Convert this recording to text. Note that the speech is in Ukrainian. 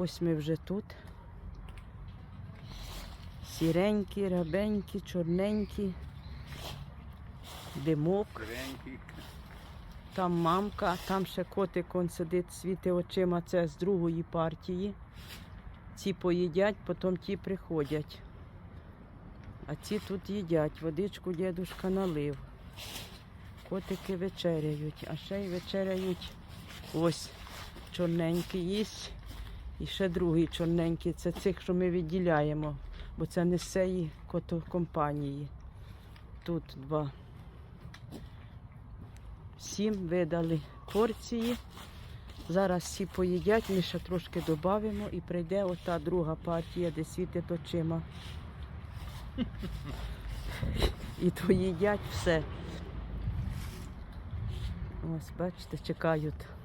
Ось ми вже тут. Сіренькі, рабенькі, чорненькі, димок. Там мамка, там ще котик он сидить, світи очима, це з другої партії. Ці поїдять, потім ті приходять. А ці тут їдять. Водичку дідушка налив. Котики вечеряють, а ще й вечеряють ось чорненький їсть. І ще другий чорненький. Це цих, що ми відділяємо, бо це не з цієї котокомпанії. Тут два. Всім видали порції. Зараз всі поїдять, ми ще трошки додамо і прийде ота друга партія, де світить очима. І то їдять все. Ось, бачите, чекають